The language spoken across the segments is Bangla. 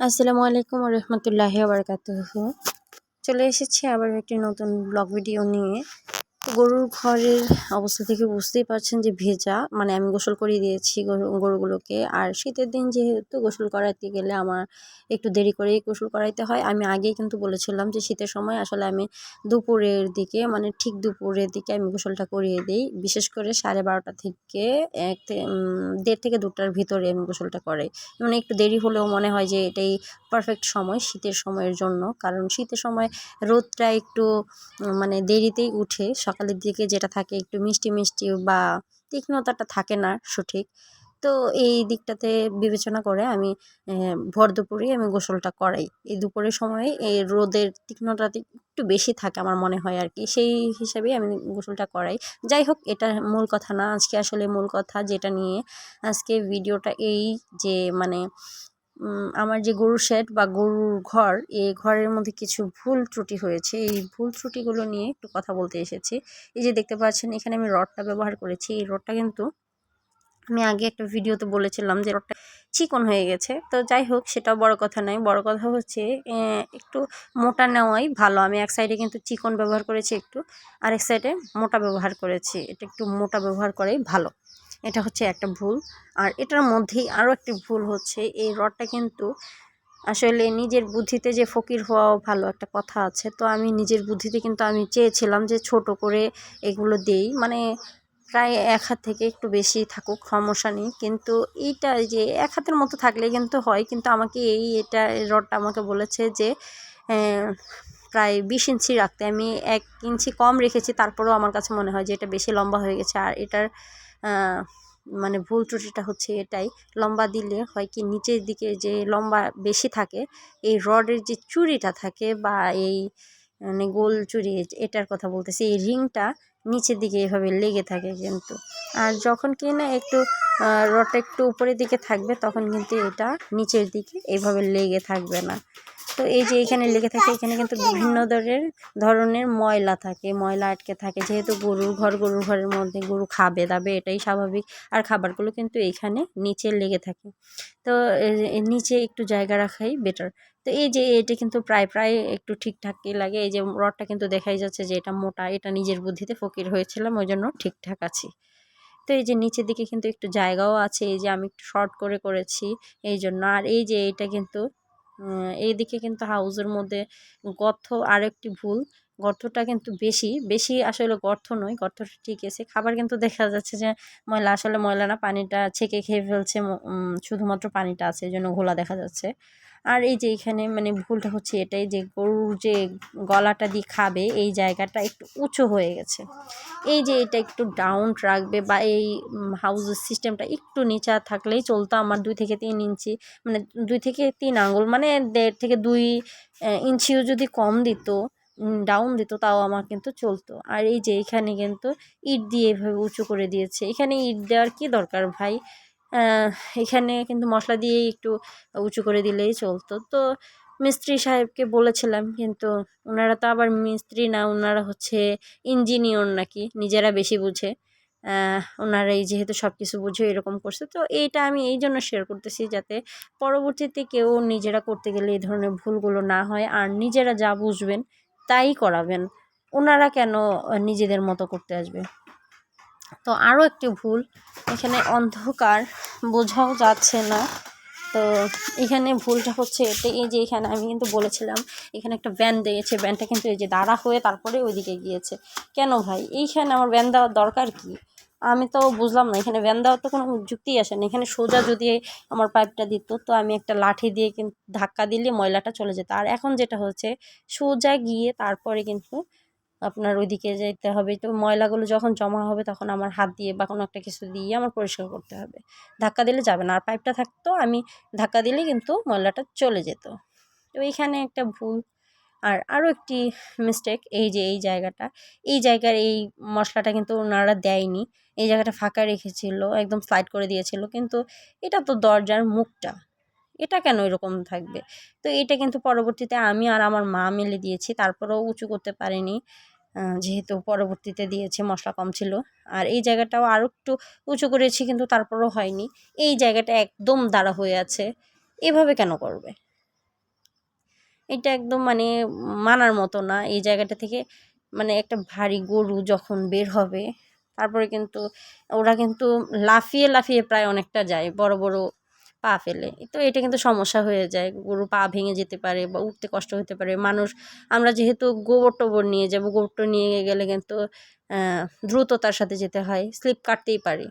আসসালামু আলাইকুম রহমতুল্লাহি আবরকাত চলে এসেছি আবার একটি নতুন ব্লগ ভিডিও নিয়ে। গরুর ঘরের অবস্থা থেকে বুঝতেই পারছেন যে ভেজা মানে আমি গোসল করিয়ে দিয়েছি গরু, গরুগুলোকে। আর শীতের দিন যেহেতু গোসল করাতে গেলে আমার একটু দেরি করেই গোসল করাইতে হয়। আমি আগেই কিন্তু বলেছিলাম যে শীতের সময় আসলে আমি দুপুরের দিকে মানে ঠিক দুপুরের দিকে আমি গোসলটা করিয়ে দিই। বিশেষ করে সাড়ে বারোটা থেকে এক দেড় থেকে দুটার ভিতরে আমি গোসলটা করাই। মানে একটু দেরি হলেও মনে হয় যে এটাই পারফেক্ট সময় শীতের সময়ের জন্য। কারণ শীতের সময় রোদটা একটু মানে দেরিতেই উঠে সকালের দিকে যেটা থাকে একটু মিষ্টি মিষ্টি বা তীক্ষ্ণতাটা থাকে না সঠিক। তো এই দিকটাতে বিবেচনা করে আমি ভর দুপুরেই আমি গোসলটা করাই। এই দুপুরের সময় এই রোদের তীক্ষ্ণতা একটু বেশি থাকে আমার মনে হয় আর কি। সেই হিসাবেই আমি গোসলটা করাই। যাই হোক, এটা মূল কথা না। আজকে আসলে মূল কথা যেটা নিয়ে আজকে ভিডিওটা এই যে মানে আমার যে গরুর শেড বা গরুর ঘর এই ঘরের মধ্যে কিছু ভুল ত্রুটি হয়েছে। এই ভুল ত্রুটিগুলো নিয়ে একটু কথা বলতে এসেছি। এই যে দেখতে পাচ্ছেন, এখানে আমি রডটা ব্যবহার করেছি। এই রডটা কিন্তু আমি আগে একটা ভিডিওতে বলেছিলাম যে রডটা চিকন হয়ে গেছে। তো যাই হোক সেটাও বড় কথা নয়। বড় কথা হচ্ছে একটু মোটা নেওয়াই ভালো। আমি এক সাইডে কিন্তু চিকন ব্যবহার করেছি একটু আর এক সাইডে মোটা ব্যবহার করেছি। এটা একটু মোটা ব্যবহার করাই ভালো। এটা হচ্ছে একটা ভুল। আর এটার মধ্যেই আরও একটি ভুল হচ্ছে, এই রডটা কিন্তু আসলে নিজের বুদ্ধিতে যে ফকির হওয়াও ভালো একটা কথা আছে। তো আমি নিজের বুদ্ধিতে কিন্তু আমি চেয়েছিলাম যে ছোট করে এগুলো দেই। মানে প্রায় এক হাত থেকে একটু বেশি থাকুক, সমস্যা নেই। কিন্তু এইটা যে এক হাতের মতো থাকলে কিন্তু হয়, কিন্তু আমাকে এই এটা রডটা আমাকে বলেছে যে প্রায় বিশ ইঞ্চি রাখতে। আমি এক ইঞ্চি কম রেখেছি, তারপরেও আমার কাছে মনে হয় যে এটা বেশি লম্বা হয়ে গেছে। আর এটার মানে ভুল ত্রুটিটা হচ্ছে এটাই। লম্বা দিলে হয় কি নিচের দিকে যে লম্বা বেশি থাকে, এই রডের যে চুরিটা থাকে বা এই মানে গোল চুরি এটার কথা বলতেছি, এই রিংটা নিচের দিকে এভাবে লেগে থাকে কিন্তু। আর যখন কি না একটু রডটা একটু উপরের দিকে থাকবে, তখন কিন্তু এটা নিচের দিকে এভাবে লেগে থাকবে না। তো এই যে এখানে লেগে থাকে, এখানে কিন্তু বিভিন্ন ধরনের ধরনের ময়লা থাকে, ময়লা আটকে থাকে। যেহেতু গরুর ঘর, গরুর ঘরের মধ্যে গরু খাবে, দাবে, এটাই স্বাভাবিক। আর খাবারগুলো কিন্তু এইখানে নিচে লেগে থাকে। তো নিচে একটু জায়গা রাখাই বেটার তো এই যে এটা কিন্তু প্রায় প্রায় একটু ঠিকঠাকই লাগে। এই যে রডটা কিন্তু দেখাই যাচ্ছে যে এটা মোটা, এটা নিজের বুদ্ধিতে ফকির হয়েছিলাম ওই জন্য ঠিকঠাক আছি। তো এই যে নিচের দিকে কিন্তু একটু জায়গাও আছে, এই যে আমি একটু শর্ট করে করেছি এই জন্য আর এই যে এটা কিন্তু এইদিকে কিন্তু হাউজের মধ্যে গথ আরেকটি ভুল। গর্তটা কিন্তু বেশি বেশি আসলে গর্ত নয়, গর্তটা ঠিক আছে। খাবার কিন্তু দেখা যাচ্ছে যে ময়লা আসলে ময়লা না, পানিটা ছেঁকে খেয়ে ফেলছে শুধুমাত্র পানিটা আছে জন্য ঘোলা দেখা যাচ্ছে। আর এই যে এখানে মানে ভুলটা হচ্ছে এটাই যে গরুর যে গলাটা দিয়ে খাবে, এই জায়গাটা একটু উঁচু হয়ে গেছে। এই যে এটা একটু ডাউন রাখবে বা এই হাউসের সিস্টেমটা একটু নিচা থাকলেই চলতো আমার দুই থেকে তিন ইঞ্চি মানে দুই থেকে তিন আঙুল মানে দেড় থেকে দুই ইঞ্চিও যদি কম দিত ডাউন দিত, তাও আমার কিন্তু চলতো। আর এই যে এখানে কিন্তু ইট দিয়ে এভাবে উঁচু করে দিয়েছে। এখানে ইট দেওয়ার কী দরকার ভাই? এখানে কিন্তু মশলা দিয়েই একটু উঁচু করে দিলেই চলতো। তো মিস্ত্রি সাহেবকে বলেছিলাম, কিন্তু ওনারা তো আবার মিস্ত্রি না ওনারা হচ্ছে ইঞ্জিনিয়র নাকি, নিজেরা বেশি বুঝে। ওনারা এই যেহেতু সব কিছু বুঝে এরকম করছে, তো এইটা আমি এই জন্য শেয়ার করতেছি যাতে পরবর্তীতে কেউ নিজেরা করতে গেলে এই ধরনের ভুলগুলো না হয়, আর নিজেরা যা বুঝবেন তাই করাবেন। ওনারা কেন নিজেদের মতো করতে আসবে? তো আরও একটি ভুল, এখানে অন্ধকার, বোঝাও যাচ্ছে না। তো এখানে ভুলটা হচ্ছে এতে, এই যে এখানে আমি কিন্তু বলেছিলাম, এখানে একটা ব্যান দিয়েছে ব্যানটা কিন্তু এই যে দাঁড়া হয়ে তারপরে ওইদিকে গিয়েছে। কেন ভাই? এইখানে আমার ব্যান দেওয়ার দরকার কি? আমি তো বুঝলাম না, এখানে ভ্যান দেওয়ার তো কোনো যুক্তি আসে না। এখানে সোজা যদি আমার পাইপটা দিত, তো আমি একটা লাঠি দিয়ে কিন্তু ধাক্কা দিলে ময়লাটা চলে যেত। আর এখন যেটা হচ্ছে, সোজা গিয়ে তারপরে কিন্তু আপনার ওইদিকে যেতে হবে। তো ময়লাগুলো যখন জমা হবে, তখন আমার হাত দিয়ে বা কোনো একটা কিছু দিয়ে আমার পরিষ্কার করতে হবে। ধাক্কা দিলে যাবে না। আর পাইপটা থাকতো, আমি ধাক্কা দিলে কিন্তু ময়লাটা চলে যেত। তো এইখানে একটা ভুল আর আরও একটি মিস্টেক এই যে এই জায়গাটা, এই জায়গার এই মশলাটা কিন্তু ওনারা দেয়নি। এই জায়গাটা ফাঁকা রেখেছিল, একদম স্লাইড করে দিয়েছিল, কিন্তু এটা তো দরজার মুখটা। এটা কেন এরকম থাকবে? তো এটা কিন্তু পরবর্তীতে আমি আর আমার মা মিলে দিয়েছি, তারপরেও উঁচু করতে পারিনি। যেহেতু পরবর্তীতে দিয়েছে, মশলা কম ছিল। আর এই জায়গাটাও আরও একটু উঁচু করেছি, কিন্তু তারপরও হয়নি। এই জায়গাটা একদম দাঁড়া হয়ে আছে। এভাবে কেন করবে? এটা একদম মানে মানার মতো না। এই জায়গাটা থেকে মানে একটা ভারী গরু যখন বের হবে, তারপরে কিন্তু ওরা কিন্তু লাফিয়ে লাফিয়ে প্রায় অনেকটা যায়, বড় বড় পা ফেলে। তো এটা কিন্তু সমস্যা হয়ে যায়। গরু পা ভেঙে যেতে পারে বা উঠতে কষ্ট হতে পারে। মানুষ, আমরা যেহেতু গোবর টোবর নিয়ে যাব গোবরটা নিয়ে গেলে কিন্তু দ্রুততার সাথে যেতে হয়। স্লিপ কাটতেই পারে।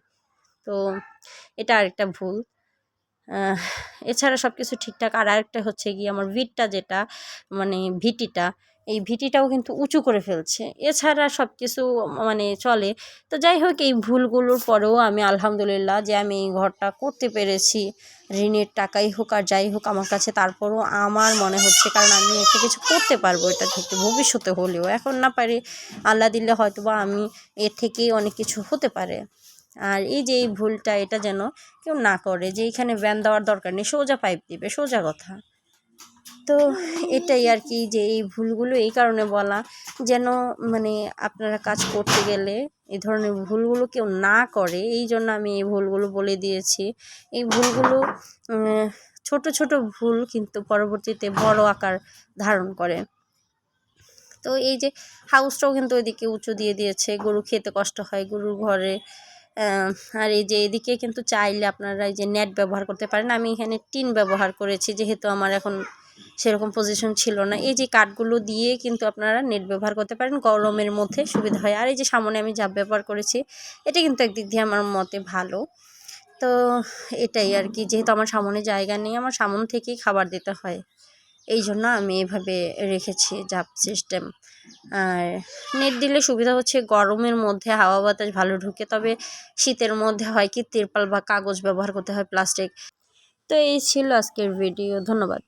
তো এটা আরেকটা ভুল। এছাড়া সব কিছু ঠিকঠাক। আর আরেকটা হচ্ছে গিয়ে আমার ভিটটা যেটা মানে ভিটিটা, এই ভিটিটাও কিন্তু উঁচু করে ফেলছে। এছাড়া সব কিছু মানে চলে। তো যাই হোক, এই ভুলগুলোর পরেও আমি আলহামদুলিল্লাহ যে আমি এই ঘরটা করতে পেরেছি, ঋণের টাকাই হোক আর যাই হোক আমার কাছে, তারপরও আমার মনে হচ্ছে, কারণ আমি একটা কিছু করতে পারব এটা থেকে ভবিষ্যতে হলেও। এখন না পারি, আল্লাহ দিলে হয়তো বা আমি এর থেকেই অনেক কিছু হতে পারে। আর এই যে এই ভুলটা এটা যেন কেউ না করে যে এখানে ব্যান দেওয়ার দরকার নেই, সোজা পাইপ দিবে, সোজা কথা। তো এটাই আর কি যে এই ভুলগুলো এই কারণে বলা, যেন মানে আপনারা কাজ করতে গেলে এই ধরনের ভুলগুলো কেউ না করে, এই জন্য আমি এই ভুলগুলো বলে দিয়েছি। এই ভুলগুলো ছোট ছোট ভুল কিন্তু পরবর্তীতে বড় আকার ধারণ করে। তো এই যে হাউসটাও কিন্তু ওইদিকে উঁচু দিয়ে দিয়েছে, গরু খেতে কষ্ট হয়, গরুর ঘরে আর এই যে এদিকে কিন্তু চাইলে আপনারা এই যে নেট ব্যবহার করতে পারেন। আমি এখানে টিন ব্যবহার করেছি, যেহেতু আমার এখন সেরকম পজিশন ছিল না। এই যে কাঠগুলো দিয়ে কিন্তু আপনারা নেট ব্যবহার করতে পারেন, গরমের মধ্যে সুবিধা হয়। আর এই যে সামনে আমি জাপ ব্যবহার করেছি, এটা কিন্তু একদিক দিয়ে আমার মতে ভালো। তো এটাই আর কি, যেহেতু আমার সামনে জায়গা নেই, আমার সামন থেকেই খাবার দিতে হয়। এই জন্য আমি এভাবে রেখেছি জাপ সিস্টেম আর নেট দিলে সুবিধা হচ্ছে গরমের মধ্যে হাওয়া বাতাস ভালো ঢুকে, তবে শীতের মধ্যে হয় কি, তিরপাল বা কাগজ ব্যবহার করতে হয় প্লাস্টিক তো এই ছিল আজকের ভিডিও ধন্যবাদ।